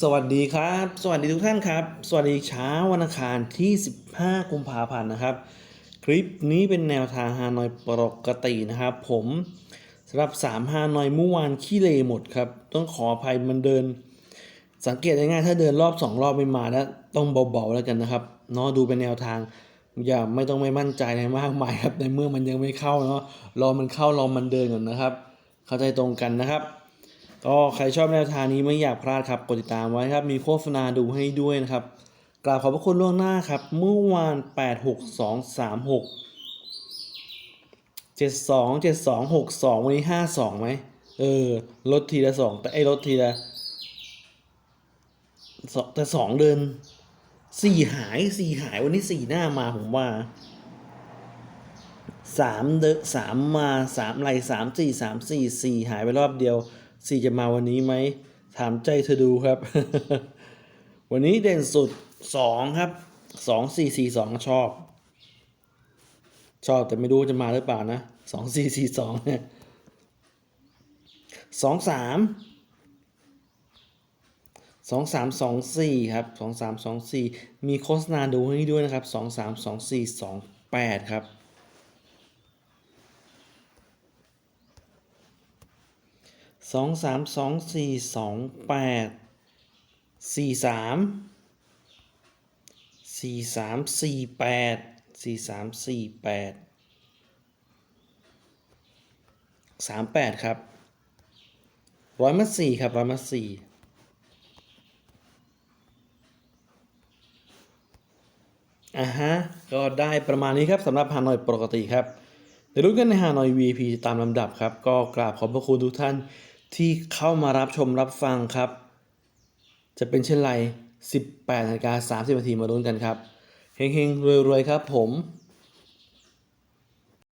สวัสดีครับ สวัสดีทุกท่านครับ สวัสดีเช้าวันอังคารที่ 15 กุมภาพันธ์นะครับ คลิปนี้เป็นแนวทางฮานอยปกตินะครับผมสำหรับ 3 ฮานอยเมื่อวานขี้เลหมดครับ ต้องขออภัยมันเดิน สังเกตง่ายๆถ้าเดินรอบ 2 รอบไม่มาแล้วต้องเบาๆแล้วกันนะครับเนาะดูเป็นแนวทาง อย่าไม่ต้องไม่มั่นใจอะไรมากมายครับในเมื่อมันยังไม่เข้าเนาะรอมันเข้ารอมันเดินก่อนนะครับ เข้าใจตรงกันนะครับ ก็ใครชอบแนวทางนี้ไม่อยากพลาดครับกดติดตามไว้ครับมีโฆษณาดูให้ด้วยนะครับกราบขอบพระคุณล่วงหน้าครับ เมื่อวาน 8 6 2 3 6 7 2 7 2 6 2 วันนี้ 5 2ไหมเออลดทีละ2แต่ไอ้ลดทีละสองแต่สองเดินสี่หายสี่หายวันนี้สี่หน้ามาผมว่าสามเดนสามมาสามไหลสามสี่สามสี่สี่หายไปรอบเดียว สี่จะมาวันนี้ไหม ถามใจเธอดูครับ วันนี้เด่นสุดสองครับสองสี่สี่สองชอบ ชอบแต่ไม่รู้จะมาหรือเปล่านะสองสี่สี่สองเนี่ยสองสามสองสามสองสี่ครับสองสามสองสี่มีโฆษณาดูให้ด้วยนะครับสองสามสองสี่สองแปดครับ สองสามสองสี่สองแปดสี่สามสี่สามสี่แปดสี่สามสี่แปดสามแปดครับร้อยมัดสี่ครับร้อยมัดสี่อ่าฮะ ก็ได้ประมาณนี้ครับสำหรับฮานอยปกติครับเดี๋ยวรู้กันในฮานอย VIP ตามลำดับครับ ก็กราบขอบพระคุณทุกท่าน ที่เข้ามารับชมรับฟังครับ จะเป็นเช่นไร 18นาฬิกา30นาทีมาลุ้นกันครับ เฮงๆรวยๆครับผม